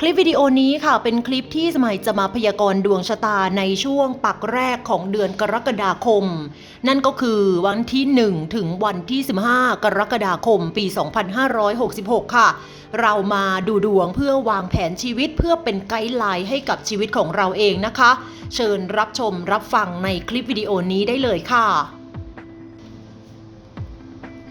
คลิปวิดีโอนี้ค่ะเป็นคลิปที่สมัยจะมาพยากรณ์ดวงชะตาในช่วงปักแรกของเดือนกรกฎาคม นั่นก็คือวันที่ 1 ถึงวันที่ 15 กรกฎาคม ปี 2566 ค่ะ เรามาดูดวงเพื่อวางแผนชีวิตเพื่อเป็นไกด์ไลน์ให้กับชีวิตของเราเองนะคะ เชิญรับชมรับฟังในคลิปวิดีโอนี้ได้เลยค่ะ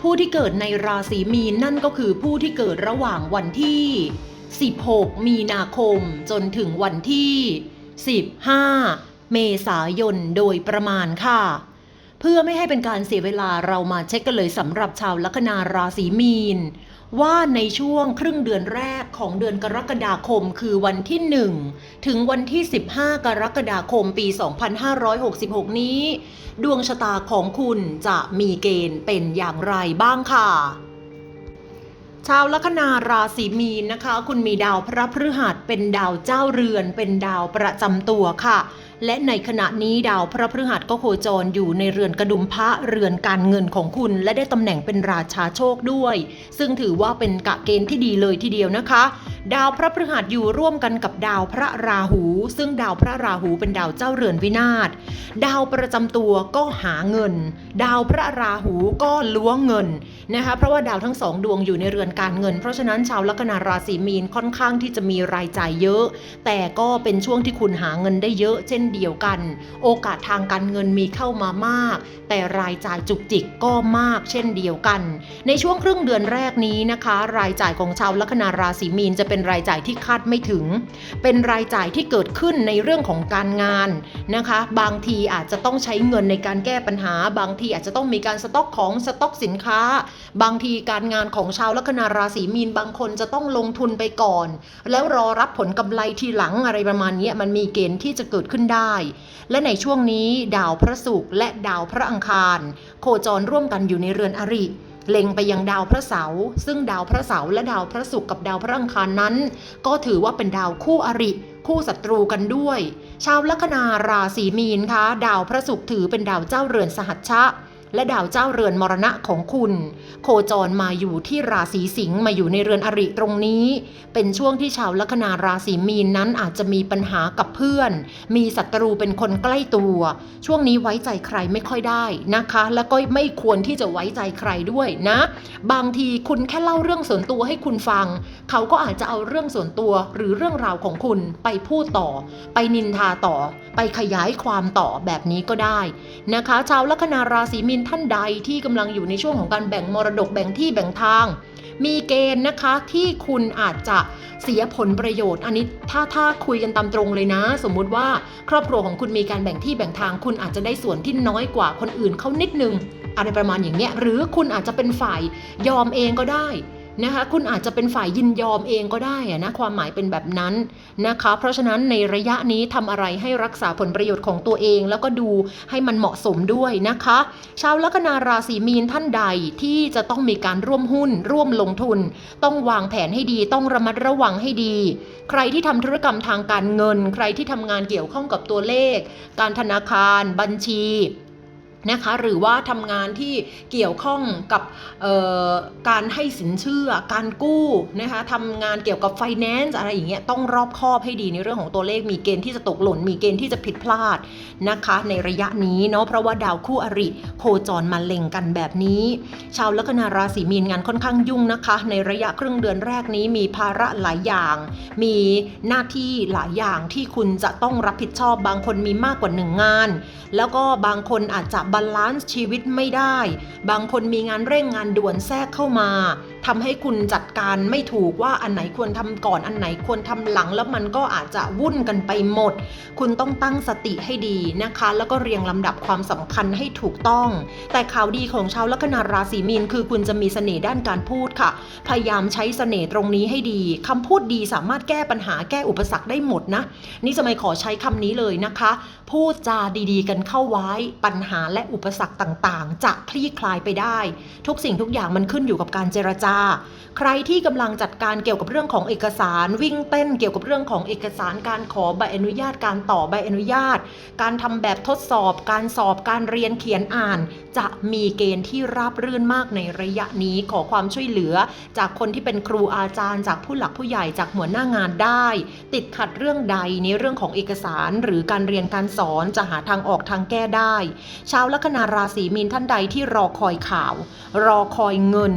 ผู้ที่เกิดในราศีมีนนั่นก็คือผู้ที่เกิดระหว่างวันที่ 16 มีนาคมจนถึงวันที่ 15 เมษายนโดยประมาณค่ะ เพื่อไม่ให้เป็นการเสียเวลาเรามาเช็คกันเลยสำหรับชาวลัคนาราศีมีน ว่าในช่วงครึ่งเดือนแรกของเดือนกรกฎาคม คือวันที่ 1 ถึงวันที่ 15 กรกฎาคมปี 2566 นี้ ดวงชะตาของคุณจะมีเกณฑ์เป็นอย่างไรบ้างค่ะชาวลัคนาราศีมีนนะคะ คุณมีดาวพระพฤหัสเป็นดาวเจ้าเรือน เป็นดาวประจำตัวค่ะ และในขณะนี้ดาวพระพฤหัสก็โคจรอยู่ในเรือนกระดุมพระเรือนการเงินของคุณ และได้ตำแหน่งเป็นราชาโชคด้วย ซึ่งถือว่าเป็นกะเกณฑ์ที่ดีเลยทีเดียวนะคะ ดาวพระพฤหัสอยู่ร่วมกันกับดาวพระราหู ซึ่งดาวพระราหูเป็นดาวเจ้าเรือนวินาศ ดาวประจำตัวก็หาเงิน ดาวพระราหูก็ล้วงเงินนะคะเพราะว่าดาวทั้งสองดวงอยู่ในเรือนการเงิน เพราะฉะนั้นชาวลัคนาราศีมีนค่อนข้างที่จะมีรายจ่ายเยอะ แต่ก็เป็นช่วงที่คุณหาเงินได้เยอะ เช่นเดียวกัน โอกาสทางการเงินมีเข้ามามาก แต่รายจ่ายจุกจิกก็มาก เช่นเดียวกัน ในช่วงครึ่งเดือนแรกนี้นะคะ รายจ่ายของชาวลัคนาราศีมีนจะเป็นรายจ่ายที่คาดไม่ถึง เป็นรายจ่ายที่เกิดขึ้นในเรื่องของการงานนะคะ บางทีอาจจะต้องใช้เงินในการแก้ปัญหา บางทีอาจจะต้องมีการสต็อกของสต็อกสินค้า บางทีการงานของชาวลัคนาราศีมีนบางคนจะต้องลงทุนไปก่อน แล้วรอรับผลกำไรทีหลังอะไรประมาณนี้มันมีเกณฑ์ที่จะเกิดขึ้นได้ และในช่วงนี้ดาวพระศุกร์และดาวพระอังคาร โคจรร่วมกันอยู่ในเรือนอริ เล็งไปยังดาวพระเสาร์ซึ่งดาวพระเสาร์และดาวพระศุกร์กับดาวพระอังคารนั้น ก็ถือว่าเป็นดาวคู่อริคู่ศัตรูกันด้วย ชาวลัคนาราศีมีนคะ ดาวพระศุกร์ถือเป็นดาวเจ้าเรือนสหัชชะ และดาวเจ้าเรือนมรณะของคุณ โคจรมาอยู่ที่ราศีสิงห์มาอยู่ในเรือนอริตรงนี้ เป็นช่วงที่ชาวลัคนาราศีมีนนั้นอาจจะมีปัญหากับเพื่อน มีศัตรูเป็นคนใกล้ตัว ช่วงนี้ไว้ใจใครไม่ค่อยได้นะคะ แล้วก็ไม่ควรที่จะไว้ใจใครด้วยนะ บางทีคุณแค่เล่าเรื่องส่วนตัวให้คุณฟัง เขาก็อาจจะเอาเรื่องส่วนตัวหรือเรื่องราวของคุณไปพูดต่อ ไปนินทาต่อ ไปขยายความต่อแบบนี้ก็ได้นะคะ ชาวลัคนาราศีมีนท่านใดที่กำลังอยู่ในช่วงของการแบ่งมรดกแบ่งที่แบ่งทาง มีเกณฑ์นะคะที่คุณอาจจะเสียผลประโยชน์ อันนี้ถ้าถ้าคุยกันตามตรงเลยนะ สมมุติว่าครอบครัวของคุณมีการแบ่งที่แบ่งทาง คุณอาจจะได้ส่วนที่น้อยกว่าคนอื่นเขานิดนึงอะไรประมาณอย่างเนี้ยหรือคุณอาจจะเป็นฝ่ายยอมเองก็ได้ นะคะคุณอาจจะเป็นฝ่ายยินยอมเองก็ได้นะความหมายเป็นแบบนั้นนะคะ เพราะฉะนั้นในระยะนี้ทำอะไรให้รักษาผลประโยชน์ของตัวเอง แล้วก็ดูให้มันเหมาะสมด้วยนะคะ ชาวลัคนาราศีมีนท่านใดที่จะต้องมีการร่วมหุ้น ร่วมลงทุน ต้องวางแผนให้ดีต้องระมัดระวังให้ดี ใครที่ทำธุรกรรมทางการเงิน ใครที่ทำงานเกี่ยวข้องกับตัวเลข การธนาคาร บัญชี นะคะหรือว่าทำงานที่เกี่ยวข้องกับการให้สินเชื่อ การกู้นะคะทำงานเกี่ยวกับไฟแนนซ์อะไรอย่างเงี้ยต้องรอบคอบให้ดีในเรื่องของตัวเลขมีเกณฑ์ที่จะตกหล่น มีเกณฑ์ที่จะผิดพลาดนะคะ ในระยะนี้เนาะเพราะว่าดาวคู่อริโคจรมาเล็งกันแบบนี้ ชาวลัคนาราศีมีนงานค่อนข้างยุ่งนะคะ ในระยะครึ่งเดือนแรกนี้มีภาระหลายอย่าง มีหน้าที่หลายอย่างที่คุณจะต้องรับผิดชอบบางคนมีมากกว่าหนึ่งงาน แล้วก็บางคนอาจจะบาลานซ์ชีวิตไม่ได้ บางคนมีงานเร่งงานด่วนแทรกเข้ามาทำให้คุณจัดการไม่ถูกว่าอันไหนควรทำก่อนอันไหนควรทำหลังแล้วมันก็อาจจะวุ่นกันไปหมด คุณต้องตั้งสติให้ดีนะคะ แล้วก็เรียงลำดับความสำคัญให้ถูกต้อง แต่ข่าวดีของชาวลัคนาราศีมีนคือคุณจะมีเสน่ห์ด้านการพูดค่ะ พยายามใช้เสน่ห์ตรงนี้ให้ดีคำพูดดีสามารถแก้ปัญหาแก้อุปสรรคได้หมดนะ นี่จะไม่ขอใช้คำนี้เลยนะคะ พูดจาดีๆ กันเข้าไว้ปัญหาและอุปสรรคต่างๆ จะคลี่คลายไปได้ ทุกสิ่งทุกอย่างมันขึ้นอยู่กับการเจรจา ใครที่กำลังจัดการเกี่ยวกับเรื่องของเอกสาร วิ่งเต้นเกี่ยวกับเรื่องของเอกสารการขอใบอนุญาตการต่อใบอนุญาต การทำแบบทดสอบ การสอบการเรียนเขียนอ่าน จะมีเกณฑ์ที่ราบรื่นมากในระยะนี้ขอความช่วยเหลือ จากคนที่เป็นครูอาจารย์ จากผู้หลักผู้ใหญ่จากหัวหน้างานได้ ติดขัดเรื่องใดในเรื่องของเอกสารหรือการเรียนการสอนจะหาทางออกทางแก้ได้ ชาวลัคนาราศีมีนท่านใดที่รอคอยข่าว รอคอยเงิน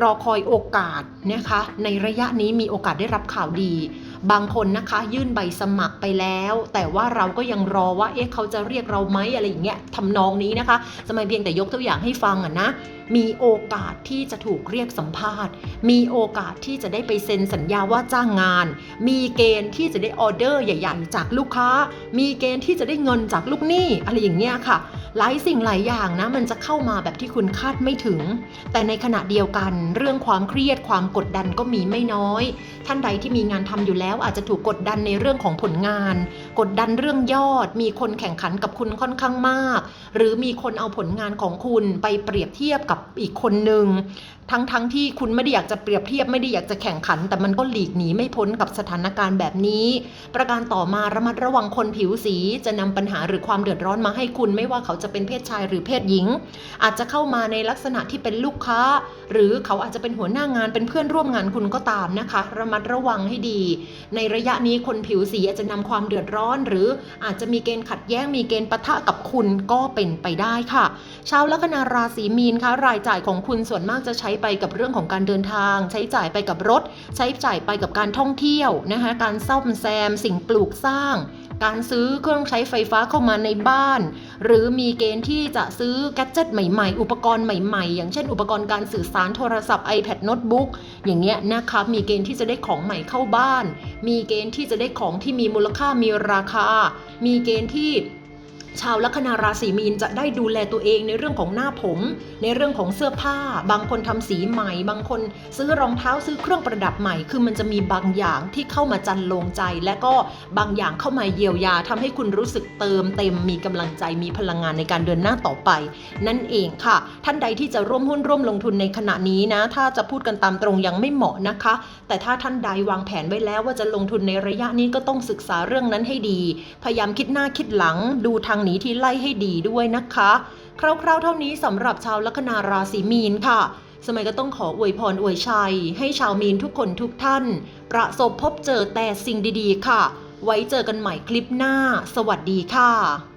รอคอยโอกาสนะคะ ในระยะนี้มีโอกาสได้รับข่าวดี บางคนนะคะยื่นใบสมัครไปแล้ว แต่ว่าเราก็ยังรอว่าเอ๊ะเขาจะเรียกเราไหมอะไรอย่างเงี้ยทำนองนี้นะคะจะไม่เพียงแต่ยกตัวอย่างให้ฟังอะนะมีโอกาสที่จะถูกเรียกสัมภาษณ์ มีโอกาสที่จะได้ไปเซ็นสัญญาว่าจ้างงาน มีเกณฑ์ที่จะได้ออเดอร์ใหญ่ ๆ จากลูกค้า มีเกณฑ์ที่จะได้เงินจากลูกหนี้อะไรอย่างเงี้ยค่ะ หลายสิ่งหลายอย่างนะมันจะเข้ามาแบบที่คุณคาดไม่ถึง แต่ในขณะเดียวกัน เรื่องความเครียดความกดดันก็มีไม่น้อย ท่านใดที่มีงานทำอยู่แล้วอาจจะถูกกดดันในเรื่องของผลงาน กดดันเรื่องยอด มีคนแข่งขันกับคุณค่อนข้างมาก หรือมีคนเอาผลงานของคุณไปเปรียบเทียบกับอีกคนหนึ่งทั้งๆทที่คุณไม่ได้อยากจะเปรียบเทียบไม่ได้อยากจะแข่งขัน แต่มันก็หลีกหนีไม่พ้นกับสถานการณ์แบบนี้ ประการต่อมาระมัดระวังคนผิวสีจะนำปัญหาหรือความเดือดร้อนมาให้คุณไม่ว่าเขาจะเป็นเพศชายหรือเพศหญิง อาจจะเข้ามาในลักษณะที่เป็นลูกค้า หรือเขาอาจจะเป็นหัวหน้างานเป็นเพื่อนร่วมงานคุณก็ตามนะคะ ระมัดระวังให้ดี ในระยะนี้คนผิวสีอาจจะนำความเดือดร้อน หรืออาจจะมีเกณฑ์ขัดแย้งมีเกณฑ์ปะทะกับคุณก็เป็นไปได้ค่ะ ชาวลัคนาราศีมีนคะรายจ่ายของคุณส่วนมากจะใช้ไปกับเรื่องของการเดินทาง ใช้จ่ายไปกับรถ ใช้จ่ายไปกับการท่องเที่ยวนะคะการซ่อมแซม สิ่งปลูกสร้าง การซื้อเครื่องใช้ไฟฟ้าเข้ามาในบ้าน หรือมีเกณฑ์ที่จะซื้อแกจิตใหม่ๆ อุปกรณ์ใหม่ๆ อย่างเช่น อุปกรณ์การสื่อสารโทรศัพท์ iPad โน้ตบุ๊กอย่างเงี้ยนะคะมีเกณฑ์ที่จะได้ของใหม่เข้าบ้าน มีเกณฑ์ที่จะได้ของที่มีมูลค่ามีราคา มีเกณฑ์ที่ ชาวลัคนาราศีมีนจะได้ดูแลตัวเองในเรื่องของหน้าผม ในเรื่องของเสื้อผ้า บางคนทำสีใหม่ บางคนซื้อรองเท้าซื้อเครื่องประดับใหม่ คือมันจะมีบางอย่างที่เข้ามาจันลงใจ และก็บางอย่างเข้ามาเยียวยาทำให้คุณรู้สึกเติมเต็มมีกำลังใจมีพลังงานในการเดินหน้าต่อไป นั่นเองค่ะ ท่านใดที่จะร่วมหุ้นร่วมลงทุนในขณะนี้นะ ถ้าจะพูดกันตามตรงยังไม่เหมาะนะคะ แต่ถ้าท่านใดวางแผนไว้แล้วว่าจะลงทุนในระยะนี้ก็ต้องศึกษาเรื่องนั้นให้ดี พยายามคิดหน้าคิดหลังดูทางนีที่ไล่ให้ดีด้วยนะคะ คร่าวๆเท่านี้สำหรับชาวลัคนาราศีมีนค่ะ สมัยก็ต้องขออวยพรอวยชัย ให้ชาวมีนทุกคนทุกท่าน ประสบพบเจอแต่สิ่งดีๆ ค่ะ ไว้เจอกันใหม่คลิปหน้า สวัสดีค่ะ